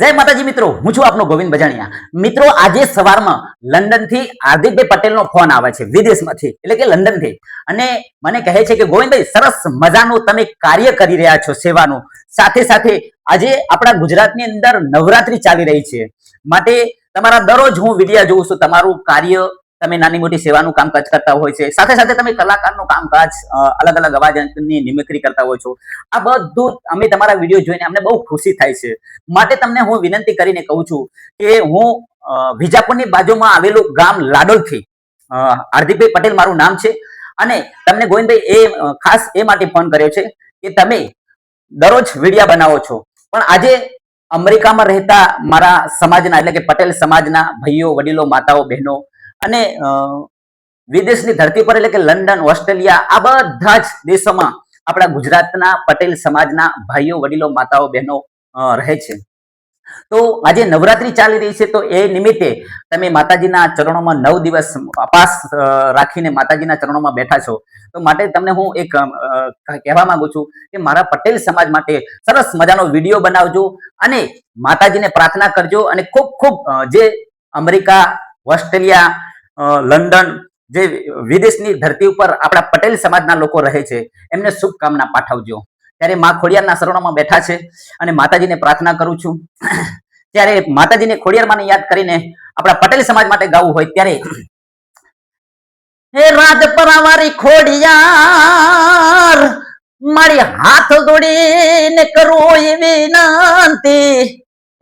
જય માતાજી મિત્રો, હું છું આપનો ગોવિંદ બજાણિયા. મિત્રો, આજે સવારમાં લંડનથી હાર્દિકભાઈ પટેલનો ફોન આવે છે, વિદેશમાંથી, એટલે કે લંડનથી અને મને કહે છે કે ગોવિંદભાઈ, સરસ મજાનું તમે કાર્ય કરી રહ્યા છો સેવાનું. સાથે સાથે આજે આપણા ગુજરાતની અંદર નવરાત્રી ચાલી રહી છે. માટે તમારા દરરોજ હું વિડીયા જોઉં છું, તમારું કાર્ય તમે નાની મોટી સેવાનું કામકાજ કરતા હોય છે. સાથે સાથે તમે કલાકારનું કામકાજ અલગ અલગ અવાજની નિમિક્રી કરતા હોય છો. આ બધું અમે તમારા વીડિયો જોઈને અમને બહુ ખુશી થાય છે. માટે તમને હું વિનંતી કરીને કહું છું કે હું વિજાપુરની બાજુમાં આવેલું ગામ લાડોલથી હાર્દિકભાઈ પટેલ મારું નામ છે. અને તમને ગોવિંદભાઈ એ ખાસ એ માટે ફોન કર્યો છે કે તમે દરરોજ વિડીયા બનાવો છો. પણ આજે અમેરિકામાં રહેતા મારા સમાજના, એટલે કે પટેલ સમાજના ભાઈઓ, વડીલો, માતાઓ, બહેનો અને વિદેશની ધરતી પર એટલે કે લંડન, ઓસ્ટ્રેલિયા, આ બધા જ દેશોમાં આપણા ગુજરાતના પટેલ સમાજના ભાઈઓ, વડીલો, માતાઓ, બહેનો રહે છે. તો આજે નવરાત્રી ચાલી રહી છે, તો એ નિમિત્તે તમે માતાજીના ચરણોમાં નવ દિવસ અપાસ રાખીને માતાજીના ચરણોમાં બેઠા છો. તો માટે તમને હું એક કહેવા માંગુ છું કે મારા પટેલ સમાજ માટે સરસ મજાનો વીડિયો બનાવજો અને માતાજીને પ્રાર્થના કરજો અને ખૂબ ખૂબ જે અમેરિકા, ઓસ્ટ્રેલિયા લંડન જે વિદેશની ધરતી ઉપર આપણા પટેલ સમાજના લોકો રહે છે, એમને શુભકામના પાઠવજો. ત્યારે મા ખોડિયારના શરણોમાં બેઠા છે અને માતાજીને પ્રાર્થના કરું છું. ત્યારે માતાજીને ખોડિયારમાંને યાદ કરીને આપણા પટેલ સમાજ માટે ગાવું હોય ત્યારે, હે રાજપરાવારી ખોડિયાર, મારી હાથ દોડીને કરો એવી વિનંતી.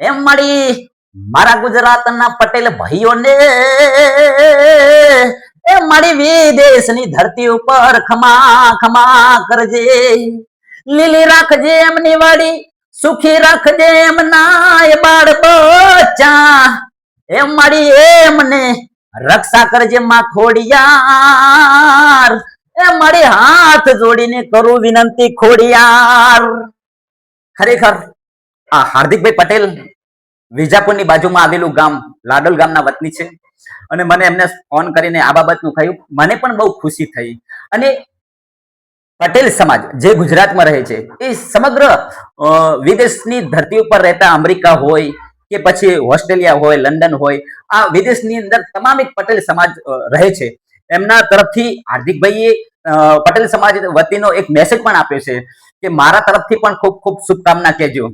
એમ મારી મારા ગુજરાતના પટેલ ભાઈઓને એ મારી વિદેશની ધરતી ઉપર ખમા ખમા કરજે. લીલી રાખજે એમની વાડી, સુખી રાખજે એમના એ બાળ બચ્ચા. એમ મારી એમને રક્ષા કરજે માં ખોડિયાર. એ મારી હાથ જોડીને કરું વિનંતી ખોડિયાર. ખરેખર આ હાર્દિકભાઈ પટેલ વિજાપુરની બાજુમાં આવેલું ગામ લાડોલ ગામના વતની છે. અને મને એમને ફોન કરીને આ બાબતનું કહ્યું. મને પણ બહુ ખુશી થઈ. અને પટેલ સમાજ જે ગુજરાતમાં રહે છે, એ સમગ્ર વિદેશની ધરતી ઉપર રહેતા અમેરિકા હોય કે પછી ઓસ્ટ્રેલિયા હોય, લંડન હોય, આ વિદેશની અંદર તમામ એક પટેલ સમાજ રહે છે. એમના તરફથી હાર્દિકભાઈએ પટેલ સમાજ વતીનો એક મેસેજ પણ આપ્યો છે કે મારા તરફથી પણ ખૂબ ખૂબ શુભકામના કહેજો.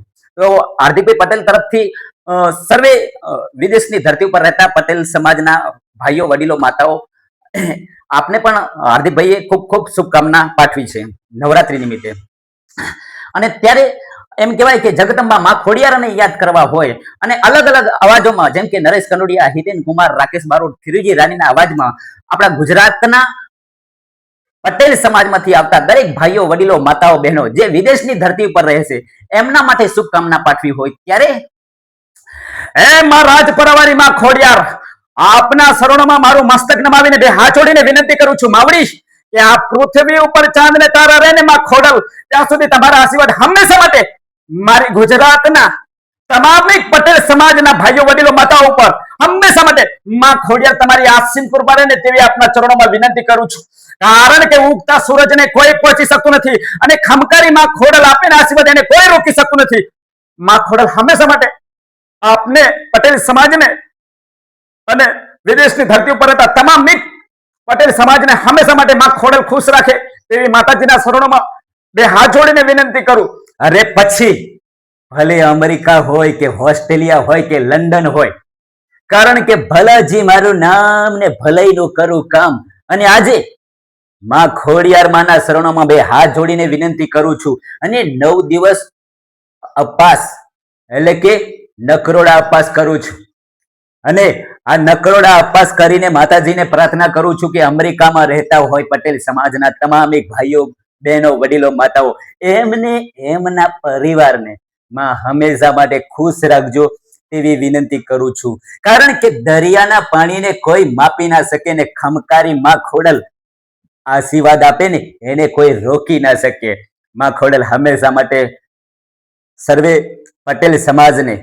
હાર્દિકભાઈ પટેલ તરફથી સર્વે વિદેશની ધરતી ઉપર રહેતા પટેલ સમાજના ભાઈઓ, વડીલો, માતાઓ, આપને પણ હાર્દિકભાઈએ ખૂબ ખૂબ શુભકામના પાઠવી છે નવરાત્રી નિમિત્તે. અને ત્યારે એમ કહેવાય કે જગદંબા માં ખોડિયારને યાદ કરવા હોય અને અલગ અલગ અવાજોમાં, જેમ કે નરેશ કનોડિયા, હિતેન કુમાર, રાકેશ બારોટ ફિરુજી રાણીના અવાજમાં આપણા ગુજરાતના પટેલ સમાજમાંથી આવતા દરેક ભાઈઓ, વડીલો, માતાઓ, બહેનો જે વિદેશની ધરતી ઉપર રહે એમના માટે શુભકામના પાઠવી હોય ત્યારે હે માં રાજપરવારી માં ખોડિયાર, આપના શરણોમાં મારું મસ્તક નમાવીને બે હાથ જોડીને વિનંતી કરું છું, માવડીશ, કે આ પૃથ્વી ઉપર ચાંદ ને તારા રહે ને માં ખોડલ, ત્યાં સુધી તમારા આશીર્વાદ હંમેશા માટે મારી ગુજરાતના તમામ પટેલ સમાજના ભાઈઓ, વડીલો, માતાઓ ઉપર હંમેશા માટે માં ખોડિયાર તમારી આસીન કૃપા ને તેવી આપના ચરણોમાં વિનંતી કરું છું. કારણ કે ઉગતા સૂરજને કોઈ પહોંચી શકતું નથી અને ખમકારી માં ખોડલ આપીને આશીર્વાદ એને કોઈ રોકી શકતું નથી. માં ખોડલ હંમેશા માટે આપને પટેલ સમાજને અને વિદેશની ધરતી ઉપર હતા તમામ મિત પટેલ સમાજને હંમેશા માટે માં ખોડલ ખુશ રાખે તેવી માતાજીના શરણોમાં બે હાથ જોડીને વિનંતી કરું. અરે પછી ભલે અમેરિકા હોય કે ઓસ્ટ્રેલિયા હોય કે લંડન હોય, કારણ કે ભલાજી મારું નામ ને ભલાઈનું કરું કામ. અને આજે માં ખોડિયારમાંના શરણોમાં બે હાથ જોડીને વિનંતી કરું છું. અને નવ દિવસ અપાસ, એટલે કે નકરોડા અપાસ કરું છું. અને આ નકરોડા અપાસ કરીને માતાજીને પ્રાર્થના કરું છું કે અમેરિકામાં રહેતા હોય પટેલ સમાજના તમામ એક ભાઈઓ, બહેનો, વડીલો, માતાઓ, એમને, એમના પરિવારને માં હંમેશા માટે ખુશ રાખજો તેવી વિનંતી કરું છું. કારણ કે દરિયાના પાણીને કોઈ માપી ના શકે ને ખમકારી માં ખોડલ આશીર્વાદ આપે ને એને કોઈ રોકી ના શકે. માં ખોડલ હંમેશા માટે સર્વે પટેલ સમાજને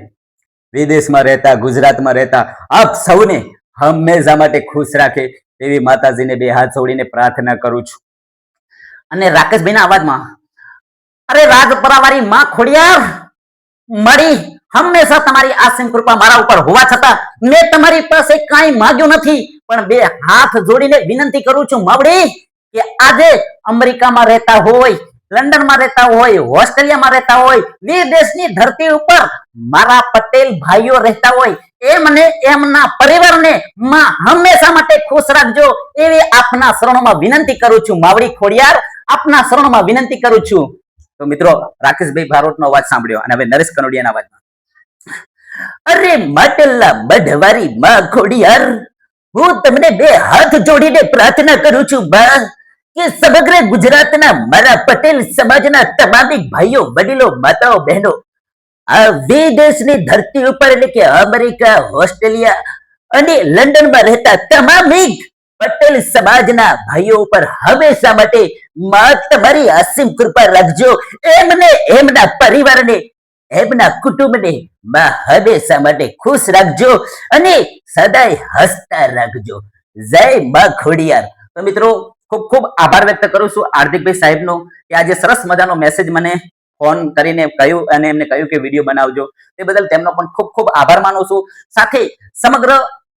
વિદેશમાં રહેતા, ગુજરાતમાં રહેતા, આપ સૌને હંમેશા માટે ખુશ રાખે તેવી માતાજીને બે હાથ છોડીને પ્રાર્થના કરું છું. અને રાકેશભાઈના અવાજમાં, અરે રાજપરાવાળી માં ખોડિયાર! મળી. હંમેશા તમારી આસીમ કૃપા મારા ઉપર હોવા છતાં મેં તમારી પાસે કાંઈ માંગ્યું નથી. પણ બે હાથ જોડીને વિનંતી કરું છું, માવડી, કે આજે અમેરિકામાં રહેતા હોય, લંડનમાં રહેતા હોય, ઓસ્ટ્રેલિયામાં રહેતા હોય, વિદેશની ધરતી ઉપર મારા પટેલ ભાઈઓ રહેતા હોય એમને એમના પરિવારને માં હંમેશા માટે ખુશ રાખજો એવી આપના શરણોમાં વિનંતી કરું છું, માવડી ખોડિયાર. આપના શરણોમાં વિનંતી કરું છું તો મિત્રો, રાકેશભાઈ ભારોટનો અવાજ સાંભળ્યો અને હવે નરેશ કનોડિયાના અવાજમાં. અરે માટલા મઢવારી માં હું તમને બે હાથ જોડીને પ્રાર્થના કરું છું બા, કે સમગ્ર ગુજરાતના મારા પટેલ સમાજના તમામ ભાઈઓ, વડીલો, માતાઓ, બહેનો, આ વિદેશની ધરતી ઉપર એટલે કે અમેરિકા, ઓસ્ટ્રેલિયા અને લંડનમાં રહેતા તમામ પટેલ સમાજના ભાઈઓ ઉપર હંમેશા માટે માં તમારી અસીમ કૃપા રાખજો. એમને, એમના પરિવારને, એમના કુટુંબને માં હંમેશા માટે ખુશ રાખજો અને સદાય હસતા રાખજો. જય માં ખોડિયાર. તો મિત્રો, ખૂબ ખૂબ આભાર વ્યક્ત કરું છું હાર્દિકભાઈ સાહેબનો કે આજે સરસ મજાનો મેસેજ મને ફોન કરીને કહ્યું અને એમને કહ્યું કે વીડિયો બનાવજો. તે બદલ તેમનો પણ ખૂબ ખૂબ આભાર માનું છું. સાથે સમગ્ર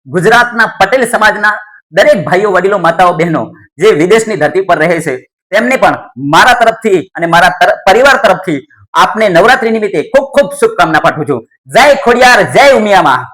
ગુજરાતના પટેલ સમાજના દરેક ભાઈઓ, વડીલો, માતાઓ, બહેનો જે વિદેશની ધરતી પર રહે છે તેમને પણ મારા તરફથી અને મારા પરિવાર તરફથી આપને નવરાત્રી નિમિત્તે ખૂબ ખૂબ શુભકામના પાઠવું છું. જય ખોડિયાર, જય ઉમિયામાં.